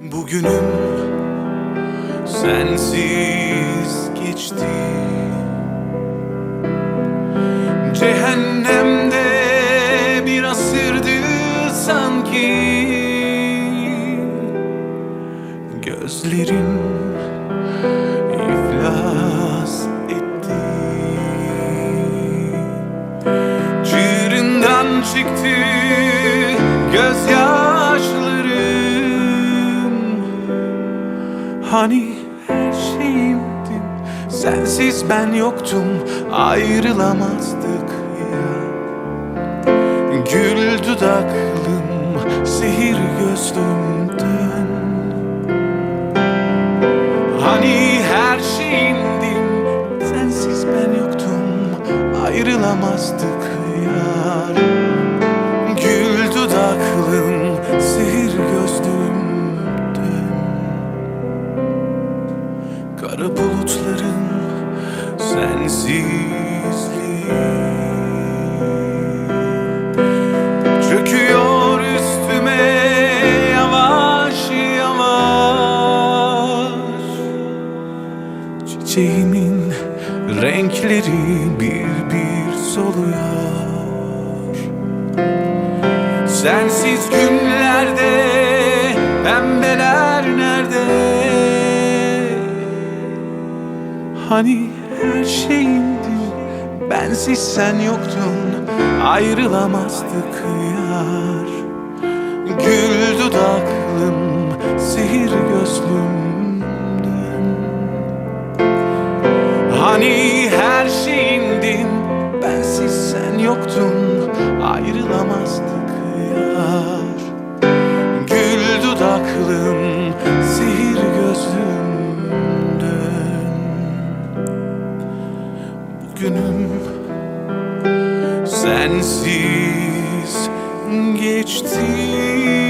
Bugünüm sensiz geçti. Cehennemde bir asırdı sanki. Gözlerim iflas etti. Çığırından çıktı gözyaşlarım Hani her şeyimdin? Sensiz ben yoktum ayrılamazdık ya. Gül dudaklım sihir gözlümden Hani her şeyimdin? Sensiz ben yoktum Ayrılamazdık yar Bulutların Sensizliği. Çöküyor üstüme yavaş yavaş. Çiçeğimin renkleri bir bir soluyor. Sensiz günlerde pembeler Hani her şeyimdin Bensiz sen yoktun Ayrılamazdık yar. Gül dudaklım Sihir gözlümden. Hani her şeyimdin Bensiz sen yoktun Ayrılamazdık Bugünüm Sensiz geçti